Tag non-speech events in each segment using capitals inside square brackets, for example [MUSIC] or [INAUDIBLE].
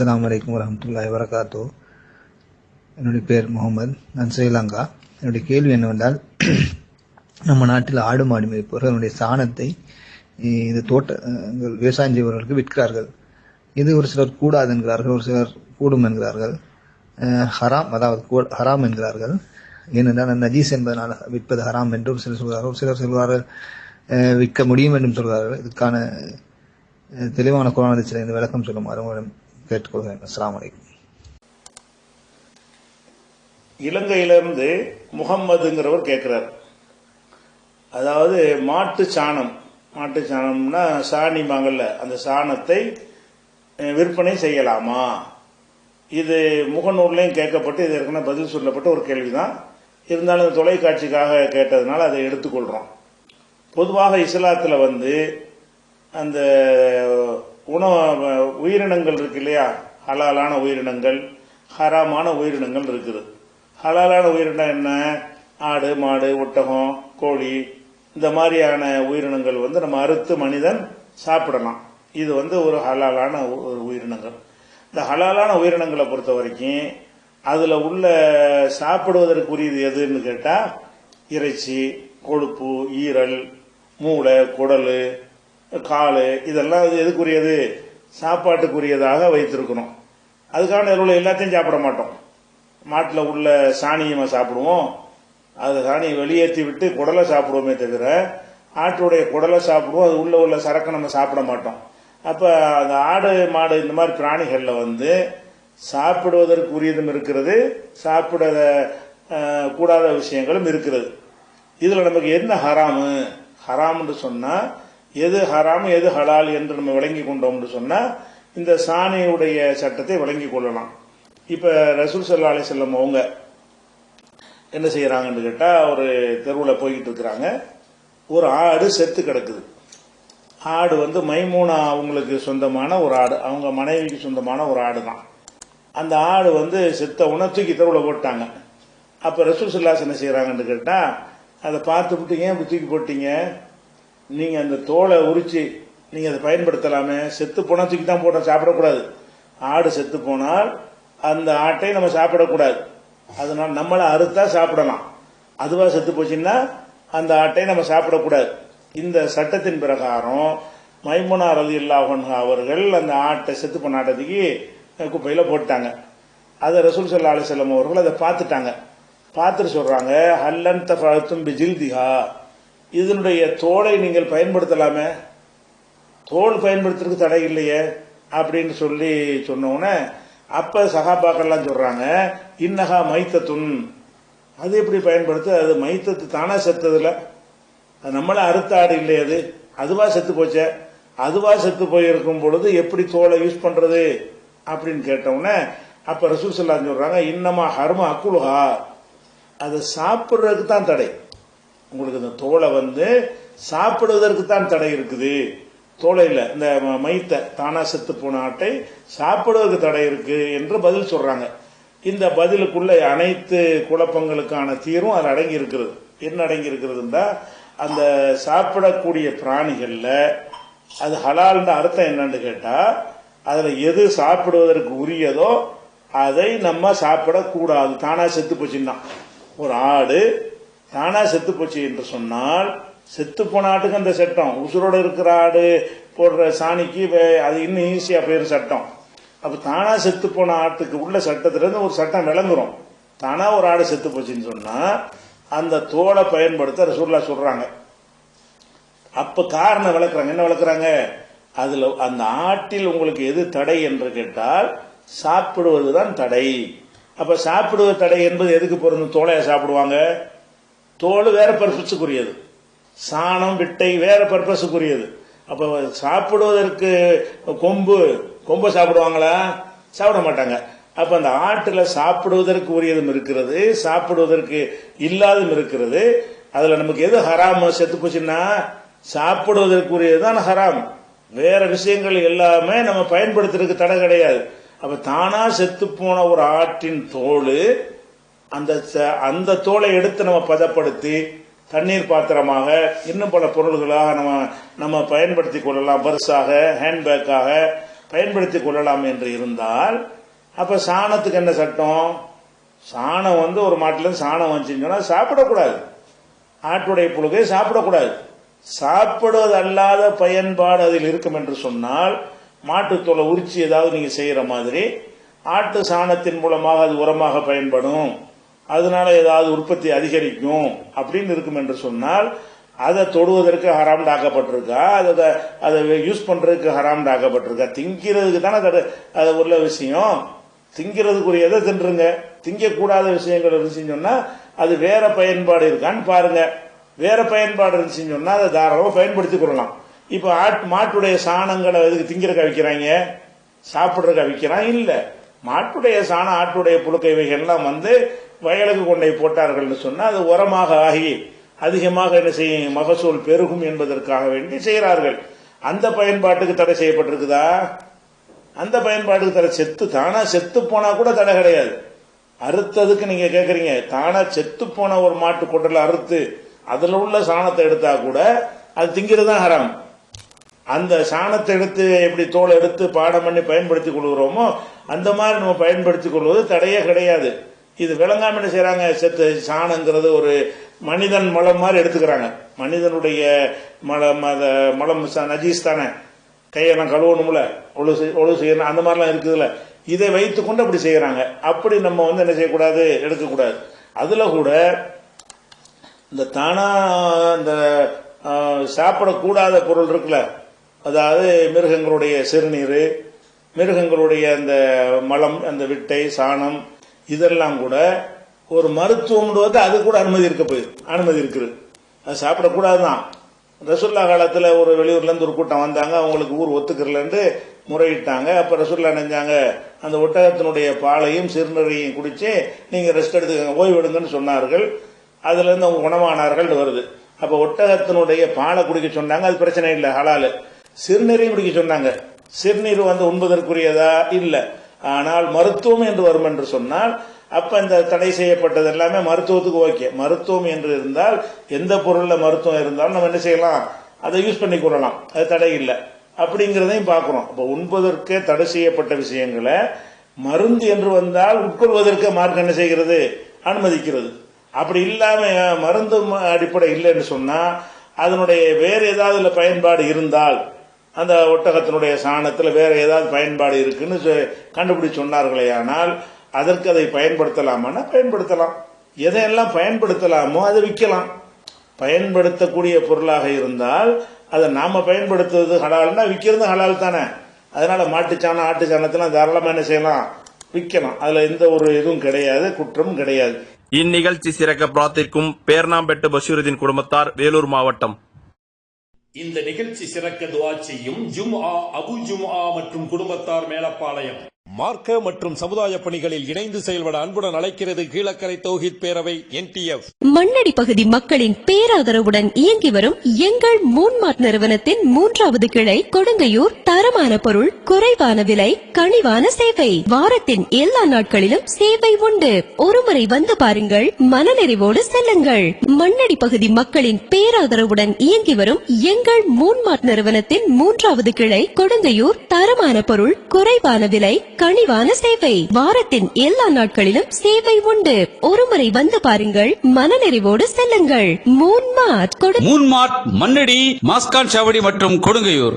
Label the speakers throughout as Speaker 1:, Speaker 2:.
Speaker 1: அஸ்லாம் வலைக்கம் வரமத்துல்லா வரகாத்தோ என்னுடைய பேர் முகமது. நான் ஸ்ரீலங்கா. என்னுடைய கேள்வி என்னவென்றால் [CLEARS THROAT] நம்ம நாட்டில் ஆடு மாடு மேய்ப்பவர்களுடைய சாணத்தை இந்த தோட்டங்கள் விவசாயம் செய்பவர்களுக்கு விற்கிறார்கள். இது ஒரு சிலர் கூடாது என்கிறார்கள் ஒரு சிலர் கூடும் என்கிறார்கள். ஹராம் அதாவது ஹராம் என்கிறார்கள். ஏனென்றால் அந்த நஜீஸ் என்பதனால் விற்பது ஹராம் என்று ஒரு சிலர் சொல்கிறார்கள். ஒரு சிலர் சொல்கிறார்கள் விற்க முடியும் என்றும் சொல்கிறார்கள். இதுக்கான தெளிவான குரான் சில இந்த விளக்கம் சொல்லுமாறு உங்களிடம் கேட்டுக்கொள்கிறேன். அஸ்லாம் அலைக்கும்.
Speaker 2: இலங்கையிலிருந்து முகம்மதுங்கிறவர் கேட்கிறார் அதாவது மாட்டு சாணம் மாட்டு சாணம்னா சாணி மாங்கல்ல அந்த சாணத்தை விற்பனை செய்யலாமா? இது முகநூல்லையும் கேட்கப்பட்டு இது ஏற்கனவே பதில் சொல்லப்பட்ட ஒரு கேள்விதான். இருந்தாலும் தொலைக்காட்சிக்காக கேட்டதுனால அதை எடுத்துக்கொள்கிறோம் பொதுவாக இஸ்லாத்தில் வந்து அந்த உணவு உயிரினங்கள் இருக்கு இல்லையா? ஹலாலான உயிரினங்கள் ஹராமான உயிரினங்கள் இருக்குது. ஹலாலான உயிரினம் என்ன? ஆடு மாடு ஒட்டகம் கோழி இந்த மாதிரியான உயிரினங்கள் வந்து நம்ம அறுத்து மனிதன் சாப்பிடலாம். இது வந்து ஒரு ஹலாலான ஒரு உயிரினங்கள். இந்த ஹலாலான உயிரினங்களை பொறுத்த வரைக்கும் அதில் உள்ள சாப்பிடுவதற்குரியது எதுன்னு கேட்டால் இறைச்சி கொழுப்பு ஈரல் மூளை குடல் கால் இதெல்லாம் இது எதுக்குரியது? சாப்பாட்டுக்குரியதாக வைத்திருக்கணும். அதுக்கான உள்ள எல்லாத்தையும் சாப்பிட மாட்டோம். மாட்டில் உள்ள சாணியை சாப்பிடுவோம். அது சாணியை வெளியேற்றி விட்டு குடலை சாப்பிடுவோமே தவிர ஆட்டுடைய குடலை சாப்பிடுவோம். அது உள்ள உள்ள சரக்கை நம்ம சாப்பிட மாட்டோம். அப்போ அந்த ஆடு மாடு இந்த மாதிரி பிராணிகளில் வந்து சாப்பிடுவதற்குரியதும் இருக்கிறது சாப்பிட கூடாத விஷயங்களும் இருக்கிறது. இதில் நமக்கு என்ன ஹராமு? ஹராம்னு சொன்னால் எது ஹராம் எது ஹலால் என்று நம்ம விளங்கி கொண்டோம்னு சொன்னால் இந்த சாணியுடைய சட்டத்தை விளங்கி கொள்ளலாம். இப்போ ரசூல் சல்லா அலிசல்லம் அவங்க என்ன செய்கிறாங்கன்னு கேட்டால் ஒரு தெருவில் போய்கிட்டு இருக்கிறாங்க. ஒரு ஆடு செத்து கிடக்குது. ஆடு வந்து மைமூனா அவங்களுக்கு சொந்தமான ஒரு ஆடு அவங்க மனைவிக்கு சொந்தமான ஒரு ஆடு தான் அந்த ஆடு வந்து செத்த உணர்ச்சிக்கு தூக்கி தெருவில் போட்டாங்க. அப்போ ரசூல் சல்லாஸ் என்ன செய்கிறாங்கன்னு கேட்டால் அதை பார்த்துவிட்டு ஏன் இப்படி தூக்கி போட்டீங்க? நீங்க அந்த தோலை உரிச்சு நீங்க அதை பயன்படுத்தலாமே. செத்து போனா தூக்கி தான் போட்டோம் சாப்பிடக்கூடாது. ஆடு செத்து போனால் அந்த ஆட்டை நம்ம சாப்பிடக்கூடாது. அதனால் நம்மளை அறுத்தா சாப்பிடலாம். அதுவாக செத்து போச்சுன்னா அந்த ஆட்டை நம்ம சாப்பிடக்கூடாது. இந்த சட்டத்தின் பிரகாரம் மைமுனா ரலி அவர்கள் அந்த ஆட்டை செத்து போன ஆட்டத்துக்கு குப்பையில் போட்டாங்க அதை ரசூல் சல்லா அலிசல்லம் அவர்கள் அதை பார்த்துட்டாங்க. பார்த்துட்டு சொல்கிறாங்க ஹல்லன் தஃபத்தும் பிஜில்திஹா. இதனுடைய தோலை நீங்கள் பயன்படுத்தலாமே? தோல் பயன்படுத்துறதுக்கு தடை இல்லையே? அப்படின்னு சொல்லி சொன்ன அப்போ அப்ப சகாபாக்கள்லாம் சொல்றாங்க இன்னகா மைத்தத்துன். அது எப்படி பயன்படுத்து? அது மைத்தத்து தானா செத்ததுல. அது நம்மள அறுத்த ஆடு இல்லையே அது. அதுவா செத்து போச்சே? அதுவா செத்து போயிருக்கும் பொழுது எப்படி தோலை யூஸ் பண்றது? அப்படின்னு கேட்டவுடனே அப்ப ரசூசல்லாம் சொல்கிறாங்க சொல்றாங்க இன்னமா ஹர்ம அக்குலுஹா. அதை சாப்பிட்றதுக்கு தான் தடை. உங்களுக்கு இந்த தோலை வந்து சாப்பிடுவதற்கு தான் தடை இருக்குது. தோலை இல்லை இந்த ம- மைத்த தானா செத்து போன ஆட்டை சாப்பிடுவதற்கு தடை இருக்கு என்று பதில் சொல்றாங்க. இந்த பதிலுக்குள்ள அனைத்து குழப்பங்களுக்கான தீர்வும் அதில் அடங்கி இருக்கிறது. என்ன அடங்கி இருக்கிறதுன்னா அந்த சாப்பிடக்கூடிய பிராணிகளில் அது ஹலால்னு அர்த்தம் என்னன்னு கேட்டால் அதில் எது சாப்பிடுவதற்கு உரியதோ அதை நம்ம சாப்பிடக்கூடாது. தானா செத்து போச்சுன்னா. ஒரு ஆடு தானா செத்து போச்சு என்று சொன்னால் செத்து போனாட்டுக்கு அந்த சட்டம். உசுரோட இருக்கிற ஆடு போடுற சாணிக்கு வே- அது இன்னும் ஈஸியா போயிரும் சட்டம். அப்ப தானா செத்து போன ஆட்டுக்கு உள்ள சட்டத்துல இருந்து ஒரு சட்டம் விளங்குறோம். தானா ஒரு ஆடு செத்து போச்சுன்னு சொன்னா அந்த தோலை பயன்படுத்த ரசூல்லா சொல்றாங்க. அப்ப காரணம் விளக்குறாங்க. என்ன விளக்குறாங்க? அதுல அந்த ஆட்டில் உங்களுக்கு எது தடை என்று கேட்டால் சாப்பிடுவது தான் தடை. அப்ப சாப்பிடுவது தடை என்பது எதுக்கு பொருந்தும் தோலையை சாப்பிடுவாங்க? தோல் வேற பர்பஸுக்குரியது. சாணம் விட்டை வேற பர்பஸுக்குரியது. அப்ப சாப்பிடுவதற்கு கொம்பு கொம்பை சாப்பிடுவாங்களா? சாப்பிட மாட்டாங்க. அப்ப அந்த ஆட்டுல சாப்பிடுவதற்கு உரியதும் இருக்கிறது சாப்பிடுவதற்கு இல்லாதும் இருக்கிறது. அதுல நமக்கு எது ஹராம்? செத்து போச்சுன்னா சாப்பிடுவதற்கு உரியதுதான் ஹராம். வேற விஷயங்கள் எல்லாமே நம்ம பயன்படுத்துறதுக்கு தடை கிடையாது. அப்ப தானா செத்து போன ஒரு ஆட்டின் தோல் அந்த அந்த தோலை எடுத்து நம்ம பதப்படுத்தி தண்ணீர் பாத்திரமாக இன்னும் பல பொருள்களாக நம்ம நம்ம பயன்படுத்தி கொள்ளலாம். பர்ஸாக ஹேண்ட்பேக்காக பயன்படுத்திக் கொள்ளலாம் என்று இருந்தால் அப்ப சாணத்துக்கு என்ன சட்டம்? சாணம் வந்து ஒரு மாட்டில் சாணம் வந்துச்சுன்னா சாப்பிடக்கூடாது. ஆட்டுடைய புழுகை சாப்பிடக்கூடாது. சாப்பிடுவது அல்லாத பயன்பாடு அதில் இருக்கும் என்று சொன்னால் மாட்டுத்தோலை உரிச்சு ஏதாவது நீங்க செய்யற மாதிரி ஆட்டு சாணத்தின் மூலமாக அது உரமாக பயன்படும். அதனால ஏதாவது உற்பத்தி அதிகரிக்கும் அப்படின்னு இருக்கும் என்று சொன்னால் அதை தொடுவதற்கு ஹராம் ஆக்கப்பட்டிருக்கா? அதை அதை யூஸ் பண்ணுறதுக்கு ஹராம் ஆக்கப்பட்டிருக்கா? திங்கிறதுக்கு தானே அது அது உள்ள விஷயம். திங்கிறதுக்குரியதை தின்றுங்க. திங்கக்கூடாத விஷயங்கள் இருந்துச்சுன்னு சொன்னால் அது வேற பயன்பாடு இருக்கான்னு பாருங்க. வேற பயன்பாடு இருந்துச்சுன்னு சொன்னால் அதை தாராளமாக பயன்படுத்தி கொள்ளலாம். இப்போ ஆட் மாட்டுடைய சாணங்களை எதுக்கு திங்கிறக்க விற்கிறாங்க? சாப்பிட்றக்க விற்கிறான்? இல்லை. மாட்டுடைய சாணம் ஆட்டுடைய புழுக்கை இவைகள்லாம் வந்து வயலுக்கு கொண்டை போட்டார்கள்னு சொன்னால் அது உரமாக ஆகி அதிகமாக என்ன செய்யும் மகசூல் பெருகும் என்பதற்காக வேண்டி செய்கிறார்கள். அந்த பயன்பாட்டுக்கு தடை செய்யப்பட்டிருக்குதா? அந்த பயன்பாட்டுக்கு தடை செத்து தானா செத்து போனா கூட தடை கிடையாது. அறுத்ததுக்கு நீங்க கேட்குறீங்க தானா செத்து போன ஒரு மாட்டு கொட்டல அறுத்து அதில் உள்ள சாணத்தை எடுத்தா கூட அது திங்கிறது தான் ஹராம். அந்த சாணத்தை எடுத்து எப்படி தோலை எடுத்து பாடம் பண்ணி பயன்படுத்திக் கொள்கிறோமோ அந்த மாதிரி நம்ம பயன்படுத்திக் கொள்வது தடையே கிடையாது. இது விளங்காம என்ன செய்யறாங்க செத்து சாணங்கிறது ஒரு மனிதன் மலம் மாதிரி எடுத்துக்கிறாங்க. மனிதனுடைய மலம் அத மலம் நஜீஸ் தானே. கையெல்லாம் கழுவணும்ல. ஒழு ஒழு செய்யணும். அந்த மாதிரிலாம் இருக்குதுல்ல. இதை வைத்துக்கொண்டு அப்படி செய்யறாங்க அப்படி நம்ம வந்து என்ன செய்யக்கூடாது? எடுக்கக்கூடாது. அதுல கூட இந்த தானா இந்த சாப்பிடக்கூடாத பொருள் இருக்குல்ல. அதாவது மிருகங்களுடைய சிறுநீர் மிருகங்களுடைய அந்த மலம் அந்த விட்டை சாணம் இதெல்லாம் கூட ஒரு மருத்துவம்ன்றது அது கூட அனுமதி இருக்க போயிரு அனுமதி இருக்குது. அது சாப்பிடக்கூடாதுதான். ரசுல்லா காலத்தில் ஒரு வெளியூர்லேருந்து ஒரு கூட்டம் வந்தாங்க அவங்களுக்கு ஊர் ஒத்துக்கிறலன்ட்டு முறையிட்டாங்க. அப்போ ரசுல்லா நினைஞ்சாங்க அந்த ஒட்டகத்தினுடைய பாலையும் சிறுநீரையும் குடித்து நீங்கள் ரெஸ்ட் எடுத்துக்கங்க ஓய்வெடுங்கன்னு சொன்னார்கள். அதுலேருந்து அவங்க குணமானார்கள் வருது. அப்போ ஒட்டகத்தினுடைய பாலை குடிக்க சொன்னாங்க அது பிரச்சனை இல்லை ஹலாலு. சிறுநீரையும் குடிக்க சொன்னாங்க. சிறுநீர் வந்து உண்பதற்குரியதா? இல்லை. ஆனால் மருத்துவம் என்று வரும் என்று சொன்னால் அப்ப இந்த தடை செய்யப்பட்டது எல்லாமே மருத்துவத்துக்கு ஓகே. மருத்துவம் என்று இருந்தால் எந்த பொருள்ல மருத்துவம் இருந்தாலும் நம்ம என்ன செய்யலாம்? அதை யூஸ் பண்ணி கொள்ளலாம். அது தடை இல்லை. அப்படிங்கிறதையும் பார்க்குறோம் அப்போ உண்பதற்கே தடை செய்யப்பட்ட விஷயங்களை மருந்து என்று வந்தால் உட்கொள்வதற்கு மார்க் என்ன செய்கிறது? அனுமதிக்கிறது. அப்படி இல்லாம மருந்து அடிப்படை இல்லைன்னு சொன்னா அதனுடைய வேறு ஏதாவது பயன்பாடு இருந்தால் அந்த ஒட்டகத்தினுடைய சாணத்தில் வேற ஏதாவது பயன்பாடு இருக்குன்னு சொ- கண்டுபிடிச்சு சொன்னார்களே ஆனால் அதற்கு அதை பயன்படுத்தலாமான்னா பயன்படுத்தலாம். எதையெல்லாம் பயன்படுத்தலாமோ அதை விற்கலாம். பயன்படுத்தக்கூடிய பொருளாக இருந்தால் அதை நாம் பயன்படுத்துவது ஹலால்னா விற்கிறது ஹலால் தானே. அதனால் மாட்டுச்சாணம் ஆட்டுச்சாணத்தெல்லாம் தாராளமாக என்ன செய்யலாம்? விற்கலாம். அதில் எந்த ஒரு இதுவும் கிடையாது குற்றமும் கிடையாது.
Speaker 3: இந்நிகழ்ச்சி சிறக்க பிரார்த்திக்கும் பேர்ணாம்பெட்டு பஷீருதீன் குடும்பத்தார் வேலூர் மாவட்டம்.
Speaker 4: இந்த நிகழ்ச்சி சிறக்க துவா செய்யும் ஜும்ஆ அபு ஜும்ஆ மற்றும் குடும்பத்தார் மேலப்பாளையம். மார்க்க மற்றும் சமுதாய பணிகளில் இணைந்து செயல்பட அன்புடன் அழைக்கிறது கீழக்கரை தௌஹித் பேரவை என்டிஎஃப்
Speaker 5: மண்ணடி பகுதி மக்களின் பேராதரவுடன் இயங்கி வரும் எங்கள் மூன்மார்ட் நிறுவனத்தின் மூன்றாவது கிளை கொடுங்கையூர் தரமான பொருள் குறைவான விலை கனிவான சேவை. வாரத்தின் எல்லா நாட்களிலும் சேவை உண்டு. ஒருமுறை வந்து பாருங்கள் மனநிறைவோடு செல்லுங்கள். மண்ணடி பகுதி மக்களின் பேராதரவுடன் இயங்கி வரும் எங்கள் மூன்மார்ட் நிறுவனத்தின் மூன்றாவது கிளை கொடுங்கையூர் தரமான பொருள் குறைவான விலை கனிவான சேவை. வாரத்தின் எல்லா நாட்களிலும் சேவை உண்டு. ஒருமுறை வந்து பாருங்கள். மனநிறைவோடு செல்லுங்கள். மூன்மார்ட் கொடு
Speaker 6: மூன்மார்ட் மண்ணடி மாஸ்கான் சாவடி மற்றும் Kodungaiyur.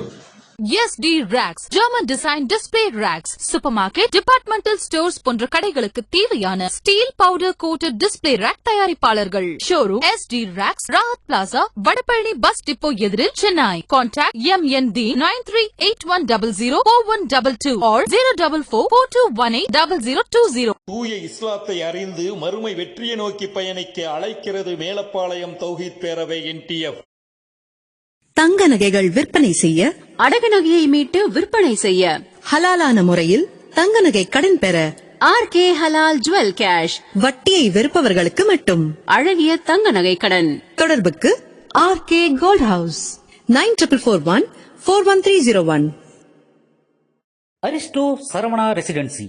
Speaker 7: SD Racks, German Design Display Racks, Supermarket, Departmental Stores போன்ற கடைகளுக்கு தேவையான steel powder coated display rack தயாரிப்பாளர்கள். Showroom SD Racks, Rahat plaza Vadapalani bus depot எதிரில் Chennai contact MND nine three eight one double zero four one double two or zero double four four two one eight double zero two zero
Speaker 4: தூய இஸ்லாத்தை அறிந்து மறுமை வெற்றியை நோக்கி பயணிக்க அழைக்கிறது மேலப்பாளையம் தௌஹித் பேரவை என்டிஎஃப்
Speaker 8: தங்க நகைகள் விற்பனை செய்ய
Speaker 9: அடகு நகையை மீட்டு விற்பனை செய்ய.
Speaker 8: ஹலாலான முறையில் தங்க நகை கடன் பெற
Speaker 9: R K halal jewel cash.
Speaker 8: வட்டியை வெறுப்பவர்களுக்கு மட்டும்.
Speaker 9: அழகிய தங்க நகை கடன்.
Speaker 8: தொடர்புக்கு R K gold house nine triple four one four one three zero one.
Speaker 10: Aristo Saravana residency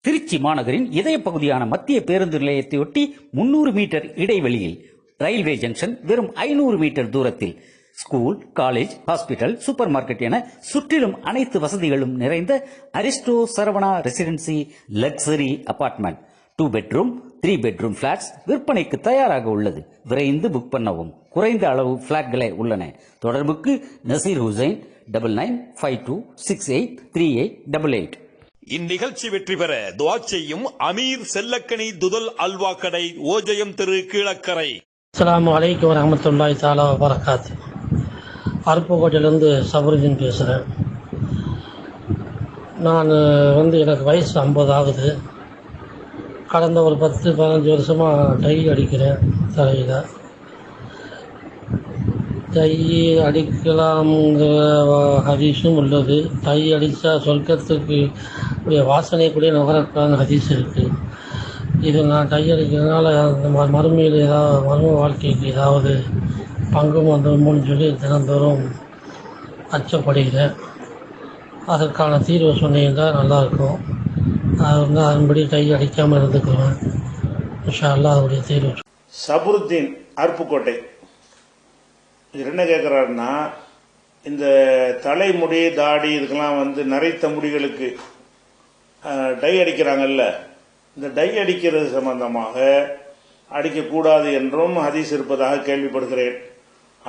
Speaker 10: Trichy மாநகரின் இதய பகுதியான மத்திய பேருந்து நிலையத்தையொட்டி முன்னூறு மீட்டர் இடைவெளியில் ரயில்வே ஜங்ஷன் வெறும் ஐநூறு மீட்டர் தூரத்தில் school college hospital super market என சுற்றிலும் அனைத்து வசதிகளும் நிறைந்த Aristo Saravana residency luxury apartment two bedroom three bedroom flats விற்பனைக்கு தயாராக உள்ளது. விரைந்து புக் பண்ணவும். குறைந்த அளவு பிளாட்களே உள்ளன. தொடர்புக்கு Nazeer Hussain double nine five two six eight three eight double eight
Speaker 4: இந்நிகழ்ச்சி வெற்றி பெற துவா செய்யும் அமீர் செல்லக்கனி துதல் அல்வா கடை ஓஜயம் திரு கீழக்கரை.
Speaker 11: அஸ்ஸலாமு அலைக்கும் வரஹமத்துல்லாஹி தாலா வரகாத்து அருப்புக்கோட்டையிலேருந்து சபருதீன் பேசுகிறேன் நான் வந்து எனக்கு வயசு ஐம்பது ஆகுது. கடந்த ஒரு பத்து பதினஞ்சு வருஷமாக டை அடிக்கிறேன் தலையில். டை அடிக்கலாம்ங்கிற ஹதீஸும் உள்ளது. டை அடித்தா சொர்க்கத்துக்கு உடைய வாசனை கூட நுகரக்கூடாத ஹதீஸ் இருக்குது இது நான் டை அடிக்கிறதுனால அந்த மறுமையில் ஏதாவது மர்ம வாழ்க்கைக்கு ஏதாவது பங்கும் வந்துருமோன்னு சொல்லி தினந்தோறும் அச்சப்படுகிறேன் அதற்கான தீர்வு சொன்னீங்கன்னா நல்லாயிருக்கும் அது வந்து அதன்படி டை அடிக்காமல் இருந்துக்குவேன். இன்ஷா அதனுடைய தீர்வு
Speaker 2: சபருத்தீன் அருப்புக்கோட்டை. இவர் என்ன கேட்குறாருன்னா இந்த தலைமுடி தாடி இதுக்கெல்லாம் வந்து நரைத்த முடிகளுக்கு டை அடிக்கிறாங்கல்ல. இந்த டை அடிக்கிறது சம்பந்தமாக அடிக்கக்கூடாது என்றும் ஹதீஸ் இருப்பதாக கேள்விப்படுகிறேன்.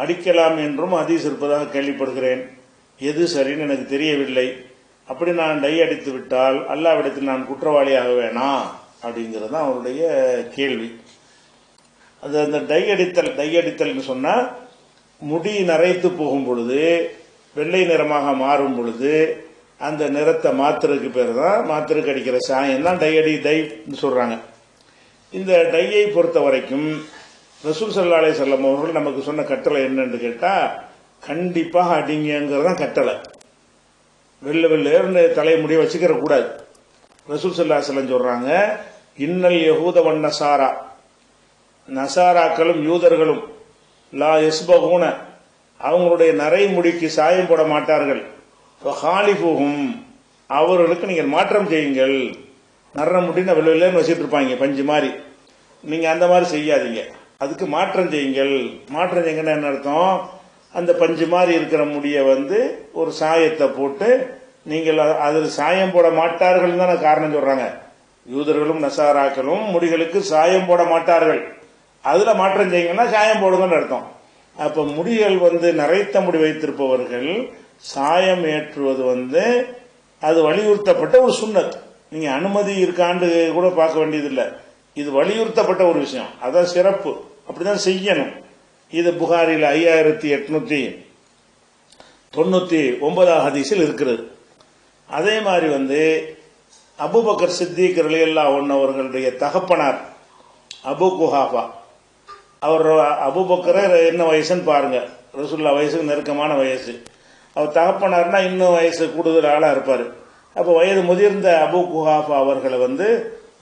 Speaker 2: அடிக்கலாம் என்றும் அதீஸ் இருப்பதாக கேள்விப்படுகிறேன். எது சரின்னு எனக்கு தெரியவில்லை. அப்படி நான் டை அடித்து விட்டால் அல்லாவிடத்தில் நான் குற்றவாளியாக வேணா அப்படிங்கிறது தான் அவருடைய கேள்வி. அது அந்த டை அடித்தல் டை அடித்தல்னு சொன்னால் முடி நரைத்து போகும் பொழுது வெள்ளை நிறமாக மாறும் பொழுது அந்த நிறத்தை மாத்திரைக்கு பேர் தான் மாத்திரைக்கு அடிக்கிற சாயம் தான் டை அடி டைன்னு சொல்கிறாங்க இந்த டையை பொறுத்த வரைக்கும் ரசூல் சல்லா அலைஹி வஸல்லம் அவர்கள் நமக்கு சொன்ன கட்டளை என்னன்னு கேட்டா கண்டிப்பாக அடிங்கிறது தான் கட்டளை. வெள்ள வெள்ளேர்னு தலைமுடியை வச்சுக்கிற கூடாது. ரசூல் சல்லா செல்லம் சொல்றாங்க இன்னல் யகூத வன் நசாரா. நசாராக்களும் யூதர்களும் லா எஸ்பகூன அவங்களுடைய நரைமுடிக்கு சாயம் போட மாட்டார்கள். ஹாலிஃபுகும் அவர்களுக்கு நீங்கள் மாற்றம் செய்யுங்கள். நர முடின்னு வெள்ள வெள்ளேன்னு வச்சுட்டு இருப்பாங்க பஞ்சு மாதிரி நீங்கள் அந்த மாதிரி செய்யாதீங்க. அதுக்கு மாற்றம் செய்யுங்கள். மாற்றம் செய்யுங்கன்னா என்ன அர்த்தம்? அந்த பஞ்சு மாதிரி இருக்கிற முடிய வந்து ஒரு சாயத்தை போட்டு நீங்கள் அதில் சாயம் போட மாட்டார்கள் தானே காரணம் சொல்றாங்க. யூதர்களும் நசாராக்களும் முடிகளுக்கு சாயம் போட மாட்டார்கள். அதுல மாற்றம் செய்யுங்கன்னா சாயம் போடுங்கன்னு அர்த்தம். அப்ப முடிகள் வந்து நரைத்த முடி வைத்திருப்பவர்கள் சாயம் ஏற்றுவது வந்து அது வலியுறுத்தப்பட்ட ஒரு சுண்ணத். நீங்க அனுமதி இருக்காண்டு கூட பார்க்க வேண்டியதில்லை. இது வலியுறுத்தப்பட்ட ஒரு விஷயம். அதான் சிறப்பு. அப்படிதான் செய்யணும். இது புகாரில் ஐயாயிரத்தி எட்நூத்தி தொண்ணூத்தி ஒன்பதாம் ஹதீஸில் இருக்கிறது. அதே மாதிரி வந்து அபுபக்கர் சித்திக் ரலியல்லா ஒன் அவர்களுடைய தகப்பனார் அபு குஹாஃபா. அவர் அபுபக்கரை என்ன வயசுன்னு பாருங்க. ரசூல்லா வயசுக்கு நெருக்கமான வயசு. அவர் தகப்பனார்னா இன்னும் வயசு கூடுதல் ஆளாக இருப்பார். அப்போ வயது முதிர்ந்த அபு குஹாஃபா அவர்களை வந்து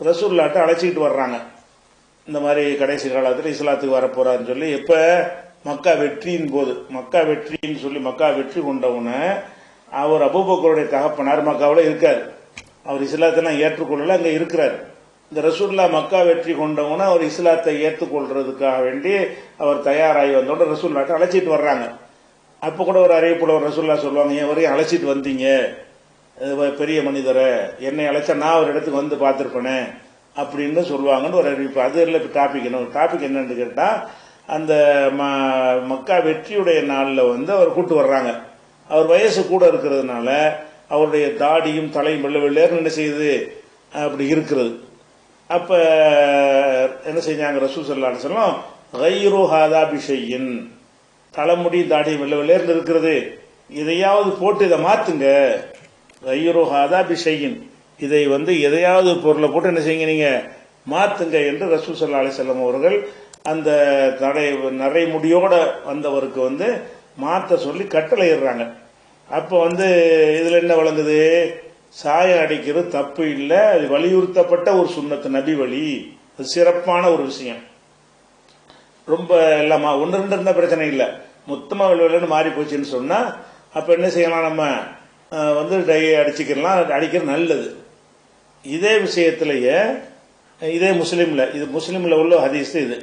Speaker 2: ரசூல்லாட்ட அழைச்சிக்கிட்டு வர்றாங்க. இந்த மாதிரி கடைசி காலத்தில் இஸ்லாத்துக்கு வரப்போறான்னு சொல்லி இப்போ மக்கா வெற்றியின் போது மக்கா வெற்றின்னு சொல்லி மக்கா வெற்றி கொண்டவுடனே அவர் அபூபக்கருடைய தகப்பனார் மக்காவில் இருக்கார். அவர் இஸ்லாத்தெல்லாம் ஏற்றுக்கொள்ளல அங்கே இருக்கிறார். இந்த ரசூல்லா மக்கா வெற்றி கொண்டவன அவர் இஸ்லாத்தை ஏற்றுக்கொள்றதுக்காக வேண்டி அவர் தயாராகி வந்தோட ரசூல்லாட்ட அழைச்சிட்டு வர்றாங்க. அப்போ கூட ஒரு அறிவிப்புல ஒரு ரசூல்லா சொல்லுவாங்க ஏன் வரையும் அழைச்சிட்டு வந்தீங்க? பெரிய மனிதரை. என்னை அழைச்சா நான் ஒரு இடத்துக்கு வந்து பார்த்துருப்பேனே. அப்படின்னு சொல்லுவாங்கன்னு ஒரு அறிவிப்பு. அது இல்லை இப்போ டாபிக் என்ன டாபிக் என்னன்னு கேட்டால் அந்த ம- மக்கா வெற்றியுடைய நாளில் வந்து அவர் கூட்டு வர்றாங்க. அவர் வயசு கூட இருக்கிறதுனால அவருடைய தாடியும் தலையும் வெள்ளை வெள்ளையர்னு என்ன செய்யுது? அப்படி இருக்கிறது. அப்போ என்ன செஞ்சாங்க ரசூ சல்லா சொல்லும் கைரு ஹாதாபிஷையின் தலைமுடி தாடி வெள்ளை வெள்ளையர்னு இருக்கிறது. இதையாவது போட்டு இதை மாற்றுங்க கைரு ஹாதாபிஷையின் இதை வந்து எதையாவது பொருளை போட்டு என்ன செய்யுங்க நீங்க மாத்துங்க என்று ரசூல் சல்லா அலிசல்லம் அவர்கள் அந்த தடை நரைமுடியோட வந்தவருக்கு வந்து மாத்த சொல்லி கட்டளையிடுறாங்க. அப்போ வந்து இதில் என்ன வழங்குது? சாயம் அடிக்கிறது தப்பு இல்லை அது வலியுறுத்தப்பட்ட ஒரு சுண்ணத்து நபி வழி அது சிறப்பான ஒரு விஷயம். ரொம்ப இல்லாமா ஒன்று ரெண்டு இருந்தால் பிரச்சனை இல்லை. மொத்தமாக விளையாடு மாறி போச்சுன்னு சொன்னால் அப்போ என்ன செய்யலாம் நம்ம? வந்து டை அடிச்சுக்கலாம் அடிக்கிறது நல்லது. இதே விஷயத்திலேயே இதே முஸ்லீமில் இது முஸ்லீமில் உள்ள ஹதீஸ் இது.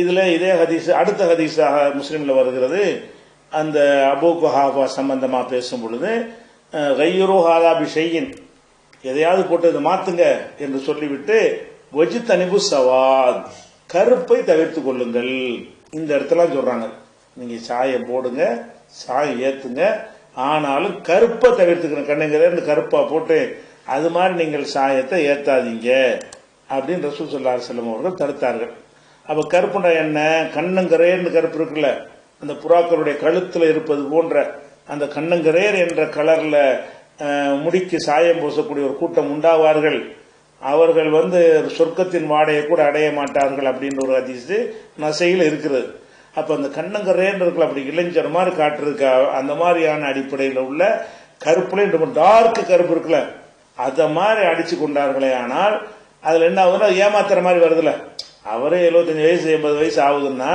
Speaker 2: இதில் இதே ஹதீஸ் அடுத்த ஹதீஸாக முஸ்லீமில் வருகிறது. அந்த அபூ குஹாஃபா சம்பந்தமாக பேசும் பொழுது கையுரு ஹாதாபி எதையாவது போட்டு இதை மாற்றுங்க என்று சொல்லிவிட்டு வஜி தனிபு சவாத் கருப்பை தவிர்த்து கொள்ளுங்கள். இந்த இடத்துல சொல்கிறாங்க நீங்கள் சாயை போடுங்க சாயை ஏற்றுங்க ஆனாலும் கருப்பை தவிர்த்துக்கணும். கண்ணுங்கிற இந்த போட்டு அது மாதிரி நீங்கள் சாயத்தை ஏற்றாதீங்க அப்படின்னு ரசூல் சொல்லா செல்லம் அவர்கள் தடுத்தார்கள். அப்போ கருப்புனா என்ன? கண்ணங்கரேர்னு கருப்பு இருக்குல்ல? அந்த புறாக்களுடைய கழுத்தில் இருப்பது போன்ற அந்த கண்ணங்கரேர் என்ற கலரில் முடிக்கு சாயம் பூசக்கூடிய ஒரு கூட்டம் உண்டாவார்கள். அவர்கள் வந்து சொர்க்கத்தின் வாடையை கூட அடைய மாட்டார்கள் அப்படின்ற ஒரு அதிசு நசையில் இருக்கிறது. அப்போ அந்த கண்ணங்கரேன்னு இருக்கல அப்படி இளைஞர் மாதிரி காட்டுறதுக்கு அந்த மாதிரியான அடிப்படையில் உள்ள கருப்புல ரொம்ப டார்க் கருப்பு இருக்குல்ல. அதை மாதிரி அடிச்சு கொண்டார்களே ஆனால் அதுல என்ன ஆகுதுன்னா ஏமாத்துற மாதிரி வருதுல்ல அவரே 75 வயசு எண்பது வயசு ஆகுதுன்னா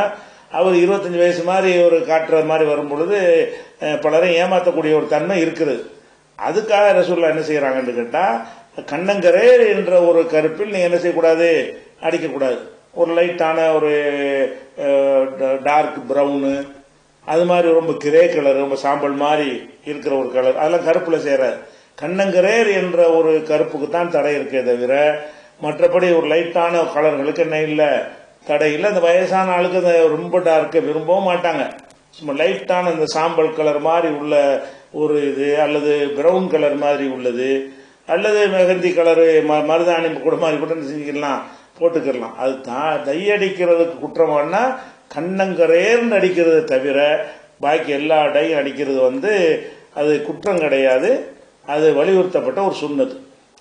Speaker 2: அவர் இருபத்தஞ்சு வயசு மாதிரி ஒரு காட்டுற மாதிரி வரும் பொழுது பலரையும் ஏமாற்றக்கூடிய ஒரு தன்மை இருக்குது. அதுக்காக ரசூல்லா என்ன செய்யறாங்கன்னு கேட்டா கண்ணங்கரே என்ற ஒரு கருப்பில் நீங்க என்ன செய்யக்கூடாது? அடிக்கக்கூடாது. ஒரு லைட்டான ஒரு டார்க் ப்ரௌனு அது மாதிரி ரொம்ப கிரே கலர் ரொம்ப சாம்பல் மாதிரி இருக்கிற ஒரு கலர் அதெல்லாம் கருப்பில் சேராது கண்ணங்கரேர் என்ற ஒரு கருப்புக்கு தான் தடை இருக்கே தவிர மற்றபடி ஒரு லைட்டான கலர்களுக்கு என்ன இல்லை. தடை இல்லை. அந்த வயசான ஆளுக்கு அந்த ரொம்ப டார்க்கை விரும்பவும் மாட்டாங்க. சும்மா லைட்டான அந்த சாம்பல் கலர் மாதிரி உள்ள ஒரு இது அல்லது பிரவுன் கலர் மாதிரி உள்ளது. அல்லது மெகந்தி கலரு மருதாணி கூட மாதிரி கூட செஞ்சுக்கலாம் போட்டுக்கிடலாம் அது தான் தை அடிக்கிறதுக்கு குற்றமானா கண்ணங்கரேர்னு அடிக்கிறதை தவிர பாக்கி எல்லா டையும் அடிக்கிறது வந்து அது குற்றம் கிடையாது. அது வலியுறுத்தப்பட்ட ஒரு சுண்ணது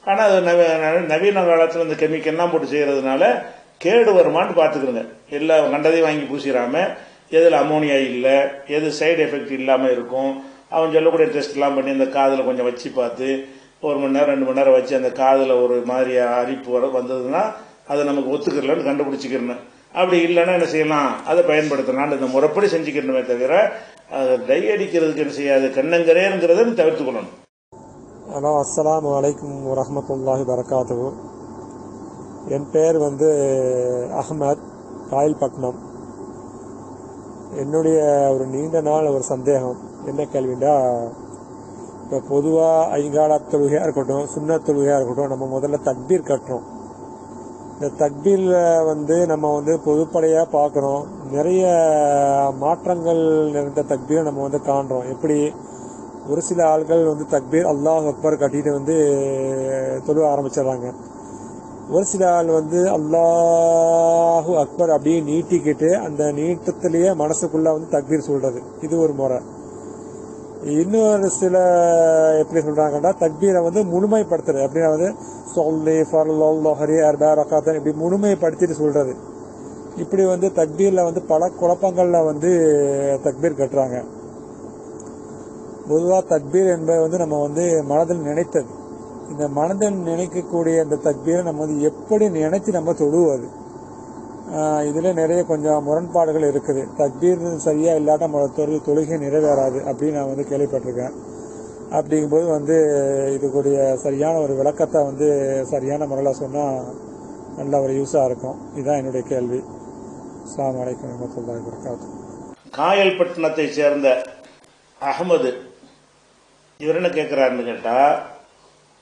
Speaker 2: ஆனால் அது நவ- நவீன காலத்தில் இந்த கெமிக்கல்லாம் போட்டு செய்யறதுனால கேடு வருமான்னு பார்த்துக்கிறங்க எல்லா கண்டதையும் வாங்கி பூசிடாம எதில் அமோனியா இல்லை எது சைடு எஃபெக்ட் இல்லாமல் இருக்கும். அவன் சொல்லக்கூடிய டெஸ்ட்லாம் பண்ணி அந்த காதில் கொஞ்சம் வச்சு பார்த்து ஒரு மணி நேரம் ரெண்டு மணி நேரம் வச்சு அந்த காதில் ஒரு மாதிரி அரிப்பு வர வந்ததுன்னா அதை நமக்கு ஒத்துக்கிறலன்னு கண்டுபிடிச்சிக்கிறணும் அப்படி இல்லைன்னா என்ன செய்யலாம்? அதை பயன்படுத்தலாம் இந்த முறைப்படி செஞ்சுக்கணுமே தவிர அதை டை அடிக்கிறதுக்கு என்ன செய்யாது? கண்ணங்கரேங்கிறத தவிர்த்து கொள்ளணும்
Speaker 12: ஹலோ அஸ்ஸலாமு அலைக்கும் வரமத்துல்லாஹி வரகாத்து என் பேர் வந்து அஹ்மத் காயல்பட்டினம். என்னுடைய ஒரு நீண்ட நாள் ஒரு சந்தேகம். என்ன கேள்விண்டா இப்போ பொதுவாக ஐங்கால தொழுகையாக இருக்கட்டும் சுண்ண தொழுகையாக இருக்கட்டும் நம்ம முதல்ல தக்பீர் கட்டுறோம். இந்த தக்பீரில் வந்து நம்ம வந்து பொதுப்படையாக பார்க்குறோம். நிறைய மாற்றங்கள் நிறைந்த தக்பீரை நம்ம வந்து காண்றோம். எப்படி ஒரு சில ஆள்கள் வந்து தக்பீர் அல்லாஹ் அக்பர் கட்டிட்டு வந்து தொழுவ ஆரம்பிச்சிடுறாங்க. ஒரு சில ஆள் வந்து அல்லாஹு அக்பர் அப்படியே நீட்டிக்கிட்டு அந்த நீட்டத்திலேயே மனசுக்குள்ள வந்து தக்பீர் சொல்றது. இது ஒரு முறை. இன்னொரு சில எப்படி சொல்றாங்கன்னா தக்பீரை வந்து முழுமைப்படுத்துறது. அப்படின்னா வந்து சொல்லி ஃபர்லி அர்பா ரக்காத்தன் இப்படி முழுமைப்படுத்திட்டு சொல்றது. இப்படி வந்து தக்பீரில் வந்து பல குழப்பங்களில் வந்து தக்பீர் கட்டுறாங்க. பொதுவாக தக்பீர் என்பது வந்து நம்ம வந்து மனதில் நினைத்தது. இந்த மனதில் நினைக்கக்கூடிய இந்த தக்பீரை நம்ம வந்து எப்படி நினைச்சு நம்ம தொழுவது இதில் நிறைய கொஞ்சம் முரண்பாடுகள் இருக்குது. தக்பீர் சரியாக இல்லாட்ட நம்மளோட தொழில் தொழுகை நிறைவேறாது அப்படின்னு நான் வந்து கேள்விப்பட்டிருக்கேன். அப்படிங்கும்போது வந்து இதுக்குடைய சரியான ஒரு விளக்கத்தை வந்து சரியான முறையில் சொன்னால் நல்ல ஒரு யூஸாக இருக்கும். இதுதான் என்னுடைய கேள்வி. அஸ்ஸலாமு அலைக்கும் வரமத்துல்லாஹி வரகாத்து
Speaker 2: காயல்பட்டினத்தை சேர்ந்த அகமது இவர் என்ன கேட்கிறாருன்னு கேட்டால்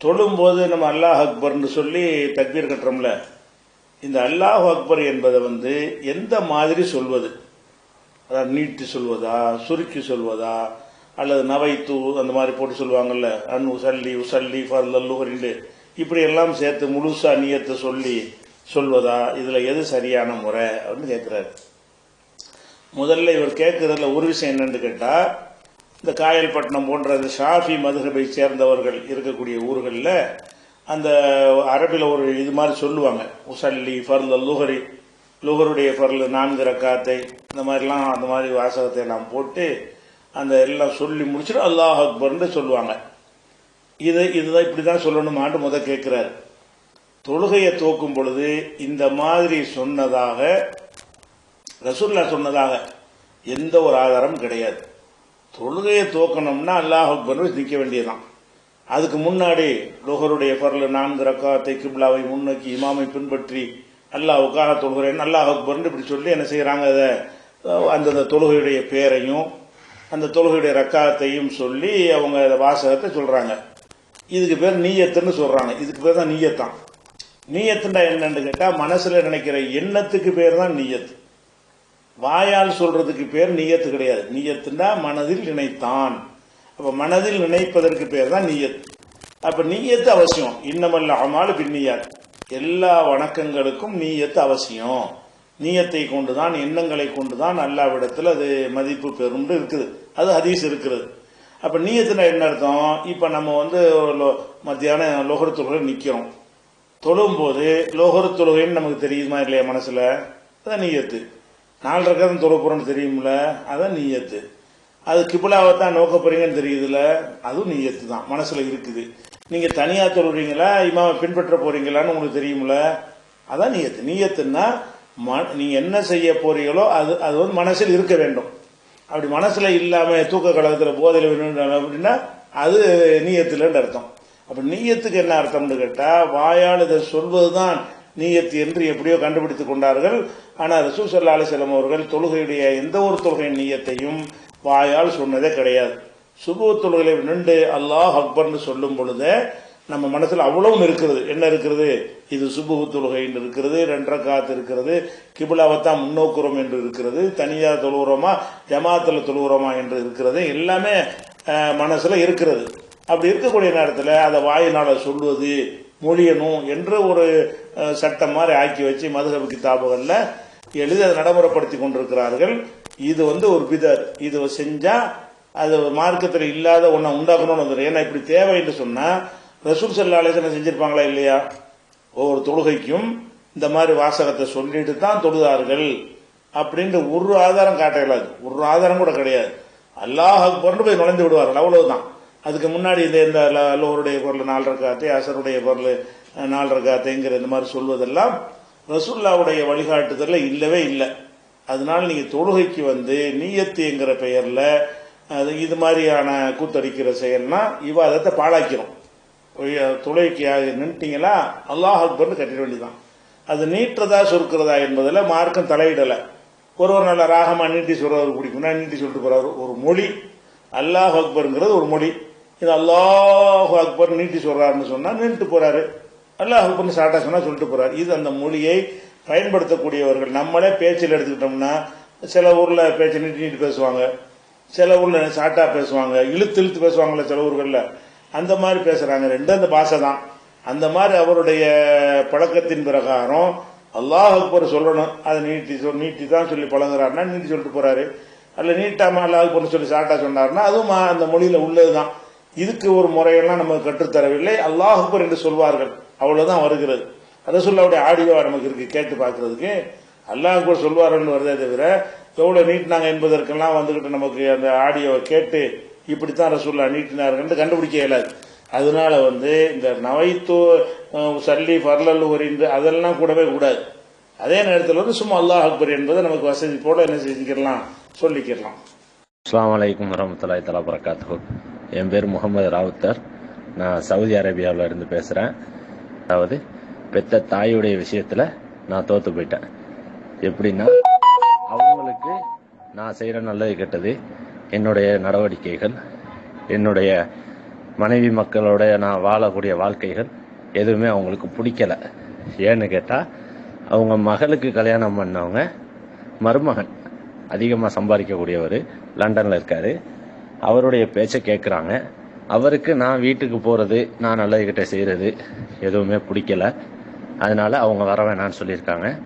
Speaker 2: தொழும்போது நம்ம அல்லாஹ் அக்பர்னு சொல்லி தக்பீர் கட்டுறோம்ல இந்த அல்லாஹ் அக்பர் என்பதை வந்து எந்த மாதிரி சொல்வது? அதாவது நீட்டி சொல்வதா சுருக்கி சொல்வதா அல்லது நவைத்து அந்த மாதிரி போட்டு சொல்லுவாங்கல்ல அன் உசல்லி உசல்லி ஃபர்லல்லுஹரிண்டு இப்படி எல்லாம் சேர்த்து முழுசா நியத்தை சொல்லி சொல்வதா இதில் எது சரியான முறை அப்படின்னு கேட்குறாரு முதல்ல இவர் கேட்குறதுல ஒரு விஷயம் என்னன்னு கேட்டால் இந்த காயல்பட்டினம் போன்ற இந்த ஷாஃபி மதுகபை சேர்ந்தவர்கள் இருக்கக்கூடிய ஊர்களில் அந்த அரபில் ஒரு இது மாதிரி சொல்லுவாங்க. உசல்லி ஃபர்ல லுஹரி. லுஹருடைய ஃபர்ல நான்கு ரக்காத்தை இந்த மாதிரிலாம் அந்த மாதிரி வாசகத்தை எல்லாம் போட்டு அந்த எல்லாம் சொல்லி முடிச்சுட்டு அல்லாஹ் அக்பர்னு சொல்லுவாங்க. இது இதுதான் இப்படி தான் சொல்லணும் ஆண்டு முத கேட்குறாரு தொழுகையை தோக்கும் பொழுது இந்த மாதிரி சொன்னதாக ரசூல்லா சொன்னதாக எந்த ஒரு ஆதாரம் கிடையாது. தொழுகையை தோக்கணும்னா அல்லாஹ் அக்பர் நிற்க வேண்டியதுதான். அதுக்கு முன்னாடி லோகருடைய பரல நான்கு ரக்காத்தை கிப்லாவை முன்னோக்கி இமாமை பின்பற்றி அல்லாஹுக்காக தொழுகிறேன் அல்லாஹ் அக்பர்னு இப்படி சொல்லி என்ன செய்கிறாங்க அதை அந்தந்த தொழுகையுடைய பேரையும் அந்த தொழுகையுடைய ரக்காத்தையும் சொல்லி அவங்க அதை வாசகத்தை சொல்கிறாங்க இதுக்கு பேர் நீயத்துன்னு சொல்கிறாங்க இதுக்கு பேர் தான் நீயத்தான். நீயத்துண்டா என்னன்னு கேட்டால் மனசில் நினைக்கிற எண்ணத்துக்கு பேர் தான் நீயத்து. வாயால் சொல்றதுக்கு பேர் நீயத்து கிடையாது. நீயத்துனா மனதில் நினைத்தான். அப்ப மனதில் நினைப்பதற்கு பேர் தான் நீயத் அப்ப நீயத்து அவசியம். இன்னமல்ல அமாலு பின்னியார் எல்லா வணக்கங்களுக்கும் நீயத்து அவசியம். நீயத்தை கொண்டுதான் எண்ணங்களை கொண்டுதான் அல்லாவிடத்தில் அது மதிப்பு பெறும் இருக்குது. அது ஹதீஸ் இருக்கிறது. அப்ப நீயத்துனா என்ன அர்த்தம்? இப்ப நம்ம வந்து லோ- மத்தியானம் லோகர் தொழுகை நிற்கிறோம் தொழும்போது லோகர் தொழுகைன்னு நமக்கு தெரியுமா இல்லையா மனசுல? அதான் நீயத்து. நாலு ரகம் தொழ போறோம்னு தெரியும்ல அதான் நீயத்து. அது கிபிலாவை தான் நோக்க போறீங்கன்னு தெரியுதுல அதுவும் நீயத்து தான் மனசுல இருக்குது. நீங்க தனியா தொழுறீங்களா இமாம பின்பற்ற போறீங்களான்னு உங்களுக்கு தெரியும்ல அதான் நீயத்து. நீயத்துன்னா ம- நீங்கள் என்ன செய்ய போறீங்களோ அது அது வந்து மனசில் இருக்க வேண்டும். அப்படி மனசுல இல்லாம தூக்க கழகத்துல போதையில் வேணும் அப்படின்னா அது நீயத்துலன்னு அர்த்தம். அப்ப நீயத்துக்கு என்ன அர்த்தம்னு கேட்டா வாயால் இதை சொல்வதுதான் நீயத்து என்று எப்படியோ கண்டுபிடித்துக் கொண்டார்கள். ஆனால் ரசூ சல்லா அலிசல்லம் அவர்கள் தொழுகையுடைய எந்த ஒரு தொழுகையின் நீயத்தையும் வாயால் சொன்னதே கிடையாது. சுபு தொழுகையை நின்று அல்லாஹ் அக்பர்னு சொல்லும் பொழுது நம்ம மனசில் அவ்வளவும் இருக்கிறது. என்ன இருக்கிறது? இது சுபுகு தொழுகைன்னு இருக்கிறது ரெண்டரை காத்து இருக்கிறது கிபிலாவைத்தான் முன்னோக்குறோம் என்று இருக்கிறது தனியார் தொழுகிறோமா ஜமாத்துல தொழுகிறோமா என்று இருக்கிறது எல்லாமே மனசில் இருக்கிறது. அப்படி இருக்கக்கூடிய நேரத்தில் அதை வாயினால் சொல்வது மொழியணும் என்று ஒரு சட்டம் மாதிரி ஆக்கி வச்சு மதுகபு கிதாபுகளில் எழுதி அதை நடைமுறைப்படுத்தி கொண்டிருக்கிறார்கள். இது வந்து ஒரு பிதர். இது செஞ்சா அது மார்க்கத்தில் இல்லாத ஒன்றை உண்டாக்கணும்னு வந்துடும் ஏன்னா இப்படி தேவை என்று சொன்னால் ரசூல் செல்லா அலேசனை செஞ்சிருப்பாங்களா இல்லையா? ஒவ்வொரு தொழுகைக்கும் இந்த மாதிரி வாசகத்தை சொல்லிட்டு தான் தொழுதார்கள் அப்படின்ற ஒரு ஆதாரம் காட்ட இயலாது. ஒரு ஆதாரம் கூட கிடையாது. அல்லாஹ் அக்பர்னு போய் நுழைந்து விடுவார்கள். அவ்வளவுதான். அதுக்கு முன்னாடி இந்த இந்த ல- அல்லோருடைய பொருள் நாலு ரக்காத்தை அசருடைய பொருள் அஹ், நாலு இந்த மாதிரி சொல்வதெல்லாம் ரசுல்லாவுடைய வழிகாட்டுதலில் இல்லவே இல்லை. அதனால் நீங்கள் தொழுகைக்கு வந்து நீயத்துங்கிற பெயரில் அது இது மாதிரியான கூத்தடிக்கிற செயல்னா இவாதத்தை பாழாக்கிறோம் தொழுகைக்கு நின்ட்டீங்களா? அல்லாஹ் அக்பர்னு கட்டிட வேண்டியதான் அது நீட்டுறதா சுருக்கிறதா என்பதில் மார்க்கம் தலையிடலை. ஒருவர் நல்ல ராகமாக நீட்டி சொல்கிறவர் பிடிக்கும்னா நீட்டி சொல்லிட்டு போகிறார் ஒரு மொழி அல்லாஹ் அக்பருங்கிறது ஒரு மொழி. இது அல்லாஹ் அக்பர் நீட்டி சொல்கிறாருன்னு சொன்னால் நின்றுட்டு போகிறாரு அல்லாஹ் அக்பர்னு ஷார்ட்டா சொன்னா சொல்லிட்டு போறாரு. இது அந்த மொழியை பயன்படுத்தக்கூடியவர்கள். நம்மளே பேச்சில் எடுத்துக்கிட்டோம்னா சில ஊர்ல பேச்சு நீட்டி நீட்டி பேசுவாங்க. சில ஊர்ல ஷார்ட்டா பேசுவாங்க. இழுத்து இழுத்து பேசுவாங்கல்ல சில ஊர்களில். அந்த மாதிரி பேசுறாங்க. ரெண்டும் அந்த பாஷை தான். அந்த மாதிரி அவருடைய பழக்கத்தின் பிரகாரம் அல்லாஹ் அக்பர் சொல்லணும். அதை நீட்டி சொல் நீட்டி தான் சொல்லி பழகுறாருன்னா நீட்டி சொல்லிட்டு போறாரு. அல்ல நீட்டாம அல்லாஹ் அக்பர்னு சொல்லி ஷார்ட்டா சொன்னாருன்னா அதுவும் மா- அந்த மொழியில உள்ளதுதான். இதுக்கு ஒரு முறையெல்லாம் நம்ம கற்றுத்தரவில்லை. அல்லாஹ் அக்பர் என்று சொல்வார்கள். அவ்வளோதான் வருகிறது. ரசூல்லாவுடைய ஆடியோ நமக்கு இருக்கு கேட்டு பார்க்கறதுக்கு. அல்லாஹ் கூட சொல்வார்கள்னு வருதே தவிர எவ்வளோ நீட்டினாங்க என்பதற்கெல்லாம் வந்துக்கிட்டு நமக்கு அந்த ஆடியோவை கேட்டு இப்படித்தான் ரசூல்லா நீட்டினார்கள் கண்டுபிடிக்க இயலாது. அதனால வந்து இந்த நவைத்து சல்லி பர்லல் என்று அதெல்லாம் கூடவே கூடாது. அதே நேரத்தில் வந்து சும்மா அல்லாஹ் அக்பர் என்பதை நமக்கு வசதி போல என்ன செஞ்சுக்கலாம் சொல்லிக்கிறலாம்
Speaker 13: அஸ்லாம் வலைக்கம் வரமத்துல்லாய் தலா பரகாத்து என் பேர் முகமது ராவுத்தர். நான் சவுதி அரேபியாவில் இருந்து பேசுகிறேன் அதாவது பெத்த தாயுடைய விஷயத்தில் நான் தோத்து போயிட்டேன். எப்படின்னா அவங்களுக்கு நான் செய்கிற நல்லது கெட்டது என்னுடைய நடவடிக்கைகள் என்னுடைய மனைவி மக்களோட நான் வாழக்கூடிய வாழ்க்கைகள் எதுவுமே அவங்களுக்கு பிடிக்கல. ஏன்னு கேட்டால் அவங்க மகளுக்கு கல்யாணம் பண்ணவங்க மருமகன். அதிகமாக சம்பாதிக்கக்கூடியவர் லண்டனில் இருக்காரு. அவருடைய பேச்சை கேட்குறாங்க அவருக்கு நான் வீட்டுக்கு போகிறது நான் நல்லதுக்கிட்ட செய்கிறது எதுவுமே பிடிக்கல. அதனால அவங்க வர வேணான்னு சொல்லியிருக்காங்க.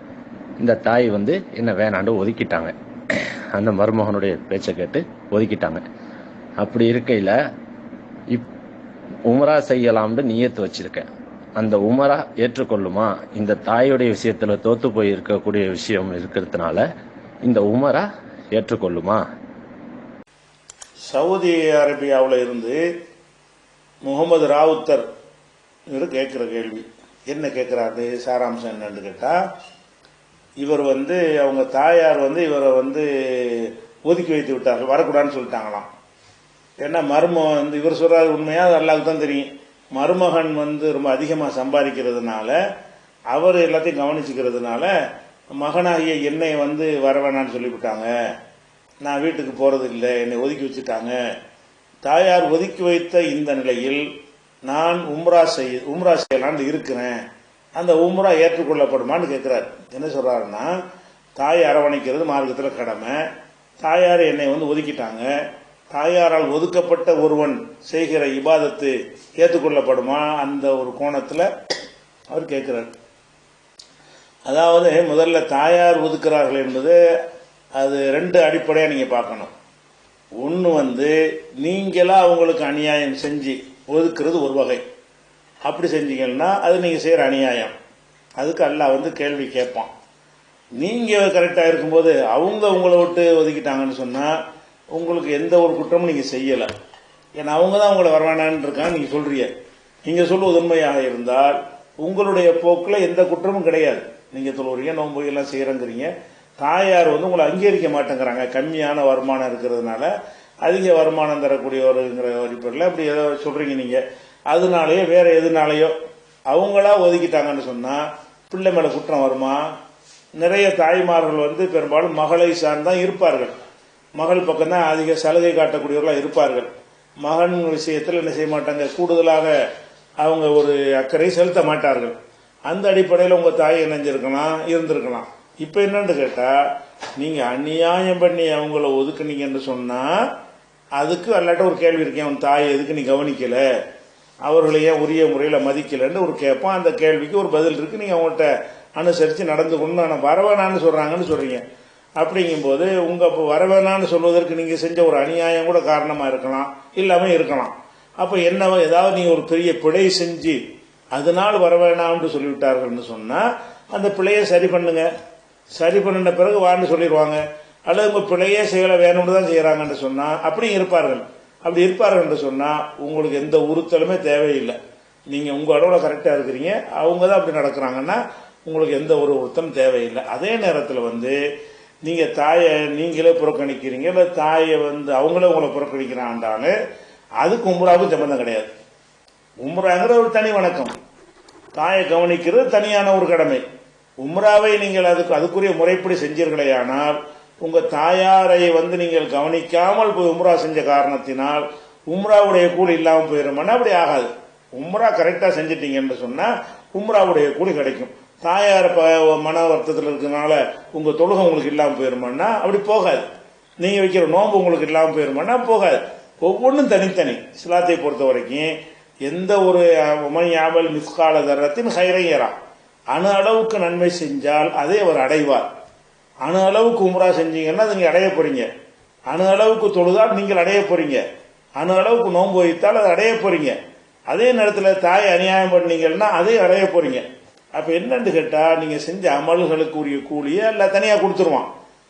Speaker 13: இந்த தாய் வந்து என்ன வேணாண்டு ஒதுக்கிட்டாங்க. அந்த மருமகனுடைய பேச்சை கேட்டு ஒதுக்கிட்டாங்க. அப்படி இருக்கையில் இப் உமரா செய்யலாம்னு நியத்து வச்சுருக்கேன். அந்த உமரா ஏற்றுக்கொள்ளுமா? இந்த தாயுடைய விஷயத்தில் தோத்து போய் இருக்கக்கூடிய விஷயம் இருக்கிறதுனால இந்த உமரா ஏற்றுக்கொள்ளுமா?
Speaker 2: சவுதி அரேபியாவில் இருந்து முகமது ராவுத்தர் இவர் கேட்குற கேள்வி. என்ன கேட்குறாரு சாராம்சம் என்னன்னு கேட்டால் இவர் வந்து அவங்க தாயார் வந்து இவரை வந்து ஒதுக்கி வைத்து விட்டார்கள் வரக்கூடாதுன்னு சொல்லிட்டாங்களாம். ஏன்னா மருமகன் வந்து இவர் சொல்கிறாரு உண்மையாக அது அல்லாவுக்கு தான் தெரியும். மருமகன் வந்து ரொம்ப அதிகமாக சம்பாதிக்கிறதுனால அவர் எல்லாத்தையும் கவனிச்சுக்கிறதுனால மகனாகிய என்னை வந்து வர வேணான்னு சொல்லிவிட்டாங்க. நான் வீட்டுக்கு போகிறது இல்லை என்னை ஒதுக்கி வச்சுட்டாங்க. தாயார் ஒதுக்கி வைத்த இந்த நிலையில் நான் உம்ரா செய் உம்ரா செய்யலான்னு இருக்கிறேன். அந்த உம்ரா ஏற்றுக்கொள்ளப்படுமான்னு கேட்கிறார். என்ன சொல்றாருன்னா தாயை அரவணைக்கிறது மார்க்கத்தில் கடமை. தாயார் என்னை வந்து ஒதுக்கிட்டாங்க. தாயாரால் ஒதுக்கப்பட்ட ஒருவன் செய்கிற இபாதத்து ஏற்றுக்கொள்ளப்படுமா? அந்த ஒரு கோணத்தில் அவர் கேட்கிறார். அதாவது முதல்ல தாயார் ஒதுக்கிறார்கள் என்பது அது ரெண்டு அடிப்படையாக நீங்கள் பார்க்கணும். ஒன்று வந்து நீங்களா அவங்களுக்கு அநியாயம் செஞ்சு ஒதுக்குறது ஒரு வகை. அப்படி செஞ்சீங்கன்னா அது நீங்கள் செய்கிற அநியாயம். அதுக்கு அல்லாஹ் வந்து கேள்வி கேட்பான். நீங்கள் கரெக்டாக இருக்கும்போது அவங்க உங்களை விட்டு ஒதுக்கிட்டாங்கன்னு சொன்னால் உங்களுக்கு எந்த ஒரு குற்றமும் நீங்கள் செய்யலை. ஏன்னா அவங்க தான் உங்களை வரவேணான்னு இருக்காங்க நீங்கள் சொல்கிறீங்க நீங்கள் சொல்லுவது உண்மையாக இருந்தால் உங்களுடைய போக்கில் எந்த குற்றமும் கிடையாது. நீங்கள் தொழுவுறீங்க நோன்பு எல்லாம் செய்கிறங்கிறீங்க தாயார் வந்து உங்களை அங்கீகரிக்க மாட்டேங்கிறாங்க. கம்மியான வருமானம் இருக்கிறதுனால அதிக வருமானம் தரக்கூடியவருங்கிற அடிப்படையில் அப்படி ஏதோ சொல்கிறீங்க நீங்கள் அதனாலேயோ வேறு எதுனாலேயோ அவங்களா ஒதுக்கிட்டாங்கன்னு சொன்னால் பிள்ளை மேலே குற்றம் வருமா? நிறைய தாய்மார்கள் வந்து பெரும்பாலும் மகளை சார்ந்தான் இருப்பார்கள். மகள் பக்கம் தான் அதிக சலுகை காட்டக்கூடியவர்களாக இருப்பார்கள். மகன் விஷயத்தில் என்ன செய்ய மாட்டாங்க? கூடுதலாக அவங்க ஒரு அக்கறை செலுத்த மாட்டார்கள். அந்த அடிப்படையில் உங்கள் தாய் இணைஞ்சிருக்கலாம் இருந்திருக்கலாம். இப்ப என்னன்னு கேட்டா நீங்க அநியாயம் பண்ணி அவங்கள ஒதுக்குனீங்கன்னு சொன்னா அதுக்கு அல்லாட்ட ஒரு கேள்வி இருக்கேன் அவன் தாய் எதுக்கு நீ கவனிக்கல? அவர்களை ஏன் உரிய முறையில் மதிக்கலன்னு ஒரு கேட்பான் அந்த கேள்விக்கு ஒரு பதில் இருக்கு. நீங்க அவங்கள்ட்ட அனுசரித்து நடந்து கொண்டு ஆனால் வரவேணான்னு சொல்கிறாங்கன்னு சொல்கிறீங்க அப்படிங்கும்போது உங்கள் இப்போ வரவேணான்னு சொல்வதற்கு நீங்கள் செஞ்ச ஒரு அநியாயம் கூட காரணமாக இருக்கலாம். இல்லாமல் இருக்கலாம். அப்போ என்ன ஏதாவது நீங்கள் ஒரு பெரிய பிழை செஞ்சு அதனால் வரவேணாம்னு சொல்லிவிட்டார்கள்னு சொன்னால் அந்த பிழையை சரி பண்ணுங்க. சரி பண்ணின பிறகு வான்னு சொல்லிடுவாங்க. அல்லது உங்க பிழையே செயலை வேணும்னு தான் செய்யறாங்கன்னு சொன்னா அப்படியும் இருப்பார்கள். அப்படி இருப்பார்கள் என்று சொன்னா உங்களுக்கு எந்த உறுத்தலுமே தேவையில்லை. நீங்க உங்க அளவுல கரெக்டா இருக்கிறீங்க. அவங்க தான் அப்படி நடக்கிறாங்கன்னா உங்களுக்கு எந்த ஒரு உறுத்தம் தேவையில்லை. அதே நேரத்தில் வந்து நீங்க தாயை நீங்களே புறக்கணிக்கிறீங்க இல்ல தாயை வந்து அவங்களே உங்களை புறக்கணிக்கிறான்டாலே அதுக்கு உம்ராவுக்கும் சம்பந்தம் கிடையாது. உம்ராங்கிற ஒரு தனி வணக்கம். தாயை கவனிக்கிறது தனியான ஒரு கடமை. உம்ராவை நீங்கள் அதுக்கு அதுக்குரிய முறைப்படி செஞ்சீர்களே ஆனால் உங்கள் தாயாரை வந்து நீங்கள் கவனிக்காமல் போய் உம்ரா செஞ்ச காரணத்தினால் உம்ராவுடைய கூலி இல்லாமல் போயிடுமானா அப்படி ஆகாது. உம்ரா கரெக்டாக செஞ்சிட்டீங்கன்னு சொன்னால் உம்ராவுடைய கூலி கிடைக்கும். தாயார் இப்போ மன வருத்தத்தில் இருக்கனால உங்கள் தொழுகை உங்களுக்கு இல்லாமல் போயிருமானா அப்படி போகாது. நீங்கள் வைக்கிற நோன்பு உங்களுக்கு இல்லாமல் போயிருமானா போகாது. ஒவ்வொன்றும் தனித்தனி. இஸ்லாத்தை பொறுத்த வரைக்கும் எந்த ஒரு உமையாமல் மிஸ்கால தரத்தின் ஹைரையரா. அணு அளவுக்கு நன்மை செஞ்சால் அதை அவர் அடைவார். அணு அளவுக்கு உம்ரா செஞ்சீங்கன்னா நீங்கள் அடைய போறீங்க. அணு அளவுக்கு தொழுதால் நீங்கள் அடைய போறீங்க. அணு அளவுக்கு நோன்பு வைத்தால் அதை அடைய போறீங்க. அதே நேரத்தில் தாய் அநியாயம் பண்ணீங்கன்னா அதையும் அடைய போறீங்க. அப்போ என்னன்னு கேட்டால் நீங்கள் செஞ்ச அமல்களுக்குரிய கூலியை எல்லாம் தனியாக கொடுத்துருவான்.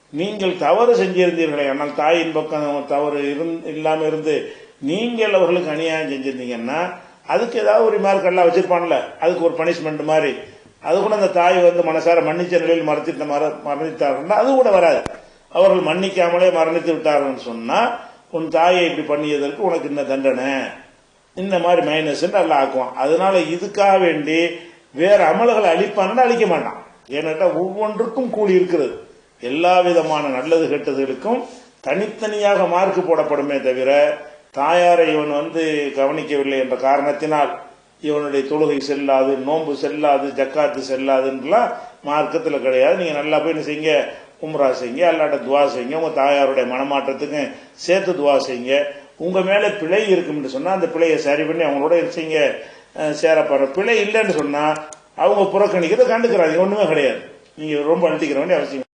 Speaker 2: நீங்கள் தவறு செஞ்சிருந்தீர்களே ஆனால் தாயின் பக்கம் தவறு இருந்- இல்லாமல் இருந்து நீங்கள் அவர்களுக்கு அநியாயம் செஞ்சிருந்தீங்கன்னா அதுக்கு ஏதாவது ஒரு மார்க்கெல்லாம் வச்சுருப்பான்ல வச்சிருப்பான்ல அதுக்கு ஒரு பனிஷ்மெண்ட் மாதிரி. அது கூட அந்த தாய் வந்து மனசார மன்னிச்ச நிலையில் மறைச்சிட்ட மர மரணித்தார்கள்னா அது கூட வராது. அவர்கள் மன்னிக்காமலே மரணித்து விட்டார்கள் சொன்னா உன் தாயை இப்படி பண்ணியதற்கு உனக்கு இந்த தண்டனை? இந்த மாதிரி மைனஸ் நல்லா ஆக்குவான். அதனால இதுக்காக வேண்டி வேற அமல்களை அழிப்பான்னா அழிக்க மாட்டான். ஏன்னாட்டா ஒவ்வொன்றுக்கும் கூலி இருக்கிறது. எல்லா விதமான நல்லது கெட்டதுகளுக்கும் தனித்தனியாக மார்க்கு போடப்படுமே தவிர தாயாரை இவன் வந்து கவனிக்கவில்லை என்ற காரணத்தினால் இவனுடைய தொழுகை செல்லாது நோன்பு செல்லாது ஜக்காத்து செல்லாதுன்றலாம் மார்க்கத்தில் கிடையாது. நீங்கள் நல்லா போய் என்ன செய்யுங்க? உம்ரா செய்யுங்க அல்லாட்ட துவா செய்யுங்க உங்கள் தாயாருடைய மனமாற்றத்துக்கு சேர்த்து துவா செய்யுங்க. உங்கள் மேலே பிழை இருக்கும்னு சொன்னால் அந்த பிழையை சரி பண்ணி அவங்களோட செய்யுங்க? சேரப்படுற பிழை இல்லைன்னு சொன்னால் அவங்க புறக்கணிக்கிறத கண்டுக்கிறாங்க ஒன்றுமே கிடையாது. நீங்கள் ரொம்ப அழுத்திக்கிற வேண்டிய அவசியம்